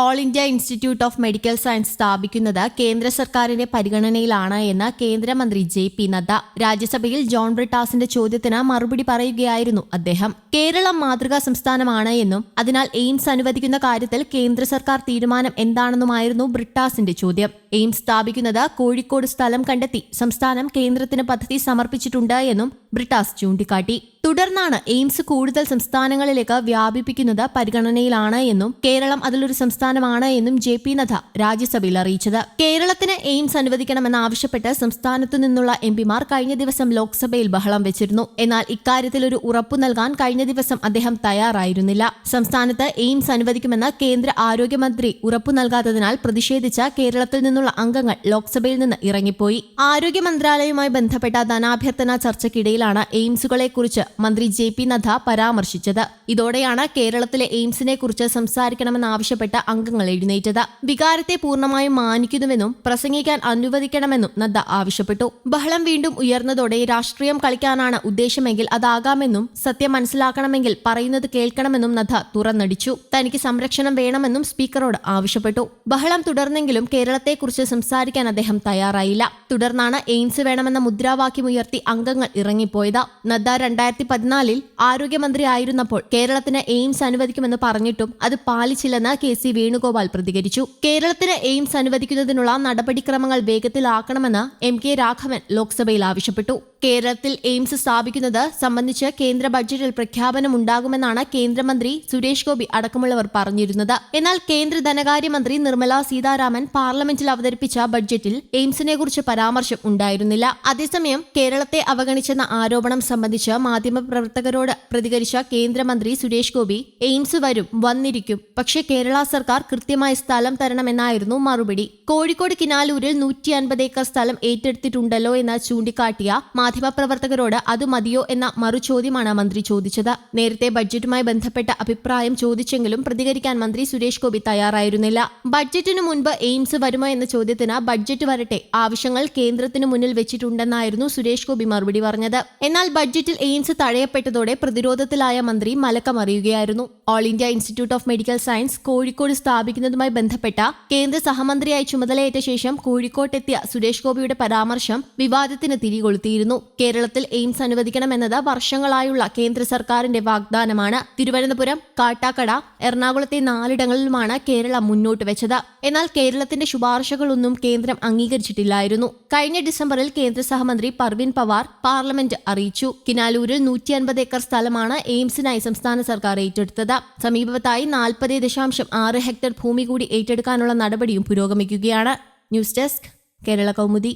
All India institute of medical science സ്ഥാപിക്കുന്നത് കേന്ദ്ര സർക്കാരിന്റെ പരിഗണനയിലാണ് എന്ന് കേന്ദ്രമന്ത്രി ജെ പി നദ്ദ രാജ്യസഭയിൽ ജോൺ ബ്രിട്ടാസിന്റെ ചോദ്യത്തിന് മറുപടി പറയുകയായിരുന്നു അദ്ദേഹം. കേരളം മാതൃകാ സംസ്ഥാനമാണ് എന്നും അതിനാൽ എയിംസ് അനുവദിക്കുന്ന കാര്യത്തിൽ കേന്ദ്ര സർക്കാർ തീരുമാനം എന്താണെന്നുമായിരുന്നു ബ്രിട്ടാസിന്റെ ചോദ്യം. എയിംസ് സ്ഥാപിക്കുന്നത് കോഴിക്കോട് സ്ഥലം കണ്ടെത്തി സംസ്ഥാനം കേന്ദ്രത്തിന് പദ്ധതി സമർപ്പിച്ചിട്ടുണ്ട് എന്നും ബ്രിട്ടാസ് ചൂണ്ടിക്കാട്ടി. തുടർന്നാണ് എയിംസ് കൂടുതൽ സംസ്ഥാനങ്ങളിലേക്ക് വ്യാപിപ്പിക്കുന്നത് പരിഗണനയിലാണ് എന്നും കേരളം അതിലൊരു സംസ്ഥാനമാണ് എന്നും ജെ പി നദ്ദ രാജ്യസഭയിൽ അറിയിച്ചത്. കേരളത്തിന് എയിംസ് അനുവദിക്കണമെന്നാവശ്യപ്പെട്ട് സംസ്ഥാനത്തു നിന്നുള്ള എം പിമാർ കഴിഞ്ഞ ദിവസം ലോക്സഭയിൽ ബഹളം വെച്ചിരുന്നു. എന്നാൽ ഇക്കാര്യത്തിൽ ഒരു ഉറപ്പു നൽകാൻ കഴിഞ്ഞ ദിവസം അദ്ദേഹം തയ്യാറായിരുന്നില്ല. സംസ്ഥാനത്ത് എയിംസ് അനുവദിക്കുമെന്ന് കേന്ദ്ര ആരോഗ്യമന്ത്രി ഉറപ്പു നൽകാത്തതിനാൽ പ്രതിഷേധിച്ച കേരളത്തിൽ നിന്നുള്ള അംഗങ്ങൾ ലോക്സഭയിൽ നിന്ന് ഇറങ്ങിപ്പോയി. ആരോഗ്യ മന്ത്രാലയവുമായി ബന്ധപ്പെട്ട ധനാഭ്യർത്ഥന ചർച്ചയ്ക്കിടയിലാണ് എയിംസുകളെ കുറിച്ച് മന്ത്രി ജെ പി നദ്ദ പരാമർശിച്ചത്. ഇതോടെയാണ് കേരളത്തിലെ എയിംസിനെ കുറിച്ച് സംസാരിക്കണമെന്നാവശ്യപ്പെട്ട അംഗങ്ങൾ എഴുന്നേറ്റത്. വികാരത്തെ പൂർണമായും മാനിക്കുന്നുവെന്നും പ്രസംഗിക്കാൻ അനുവദിക്കണമെന്നും നദ്ദ ആവശ്യപ്പെട്ടു. ബഹളം വീണ്ടും ഉയർന്നതോടെ രാഷ്ട്രീയം കളിക്കാനാണ് ഉദ്ദേശമെങ്കിൽ അതാകാമെന്നും സത്യം മനസ്സിലാക്കണമെങ്കിൽ പറയുന്നത് കേൾക്കണമെന്നും നദ്ദ തുറന്നടിച്ചു. തനിക്ക് സംരക്ഷണം വേണമെന്നും സ്പീക്കറോട് ആവശ്യപ്പെട്ടു. ബഹളം തുടർന്നെങ്കിലും കേരളത്തെക്കുറിച്ച് സംസാരിക്കാൻ അദ്ദേഹം തയ്യാറായില്ല. തുടർന്നാണ് എയിംസ് വേണമെന്ന മുദ്രാവാക്യം ഉയർത്തി അംഗങ്ങൾ ഇറങ്ങിപ്പോയത്. നദ്ദ രണ്ടായിരത്തി പതിനാലിൽ ആരോഗ്യമന്ത്രി ആയിരുന്നപ്പോൾ കേരളത്തിന് എയിംസ് അനുവദിക്കുമെന്ന് പറഞ്ഞിട്ടും അത് പാലിച്ചില്ലെന്ന് കെ സി വേണുഗോപാൽ പ്രതികരിച്ചു. കേരളത്തിന് എയിംസ് അനുവദിക്കുന്നതിനുള്ള നടപടിക്രമങ്ങൾ വേഗത്തിലാക്കണമെന്ന് എം കെ രാഘവൻ ലോക്സഭയിൽ ആവശ്യപ്പെട്ടു. കേരളത്തിൽ എയിംസ് സ്ഥാപിക്കുന്നത് സംബന്ധിച്ച് കേന്ദ്ര ബഡ്ജറ്റിൽ പ്രഖ്യാപനം ഉണ്ടാകുമെന്നാണ് കേന്ദ്രമന്ത്രി സുരേഷ് ഗോപി അടക്കമുള്ളവർ പറഞ്ഞിരുന്നത്. എന്നാൽ കേന്ദ്ര ധനകാര്യമന്ത്രി നിർമ്മല സീതാരാമൻ പാർലമെന്റിൽ അവതരിപ്പിച്ച ബഡ്ജറ്റിൽ എയിംസിനെ കുറിച്ച് പരാമർശം ഉണ്ടായിരുന്നില്ല. അതേസമയം കേരളത്തെ അവഗണിച്ചെന്ന ആരോപണം സംബന്ധിച്ച് മാധ്യമപ്രവർത്തകരോട് പ്രതികരിച്ച കേന്ദ്രമന്ത്രി സുരേഷ് ഗോപി എയിംസ് വരും വന്നിരിക്കും. പക്ഷേ കേരള സർക്കാർ കൃത്യമായ സ്ഥലം തരണമെന്നായിരുന്നു മറുപടി. കോഴിക്കോട് കിനാലൂരിൽ നൂറ്റി അൻപത് ഏക്കർ സ്ഥലം ഏറ്റെടുത്തിട്ടുണ്ടല്ലോ എന്ന് ചൂണ്ടിക്കാട്ടിയ മാധ്യമപ്രവർത്തകരോട് അത് മതിയോ എന്ന മറുചോദ്യമാണ് മന്ത്രി ചോദിച്ചത്. നേരത്തെ ബഡ്ജറ്റുമായി ബന്ധപ്പെട്ട അഭിപ്രായം ചോദിച്ചെങ്കിലും പ്രതികരിക്കാൻ മന്ത്രി സുരേഷ് ഗോപി തയ്യാറായിരുന്നില്ല. ബഡ്ജറ്റിനു മുൻപ് എയിംസ് വരുമോ എന്ന ചോദ്യത്തിന് ബഡ്ജറ്റ് വരട്ടെ ആവശ്യങ്ങൾ കേന്ദ്രത്തിന് മുന്നിൽ വെച്ചിട്ടുണ്ടെന്നായിരുന്നു സുരേഷ് ഗോപി മറുപടി പറഞ്ഞത്. എന്നാൽ ബഡ്ജറ്റിൽ എയിംസ് തഴയപ്പെട്ടതോടെ പ്രതിരോധത്തിലായ മന്ത്രി മലക്കമറിയുകയായിരുന്നു. All India institute of medical science Kozhikode സ്ഥാപിക്കുന്നതുമായി ബന്ധപ്പെട്ട കേന്ദ്ര സഹമന്ത്രിയായി ചുമതലയേറ്റ ശേഷം കോഴിക്കോട്ടെത്തിയ സുരേഷ് ഗോപിയുടെ പരാമർശം വിവാദത്തിന് തിരികൊളുത്തിയിരുന്നു. കേരളത്തിൽ എയിംസ് അനുവദിക്കണമെന്നത് വർഷങ്ങളായുള്ള കേന്ദ്ര സർക്കാരിന്റെ വാഗ്ദാനമാണ്. തിരുവനന്തപുരം കാട്ടാക്കട എറണാകുളത്തെ നാലിടങ്ങളിലുമാണ് കേരളം മുന്നോട്ട് വെച്ചത്. എന്നാൽ കേരളത്തിന്റെ ശുപാർശകളൊന്നും കേന്ദ്രം അംഗീകരിച്ചിട്ടില്ലായിരുന്നു. കഴിഞ്ഞ ഡിസംബറിൽ കേന്ദ്ര സഹമന്ത്രി പർവിൻ പവാർ പാർലമെന്റ് അറിയിച്ചു. കിനാലൂരിൽ നൂറ്റി അൻപത് ഏക്കർ സ്ഥലമാണ് എയിംസിനായി സംസ്ഥാന സർക്കാർ ഏറ്റെടുത്തത്. സാധ്യത സമീപത്തായി നാൽപ്പത് ദശാംശം ആറ് ഹെക്ടർ ഭൂമി കൂടി ഏറ്റെടുക്കാനുള്ള നടപടിയും പുരോഗമിക്കുകയാണ്. News desk Kerala Kaumudi.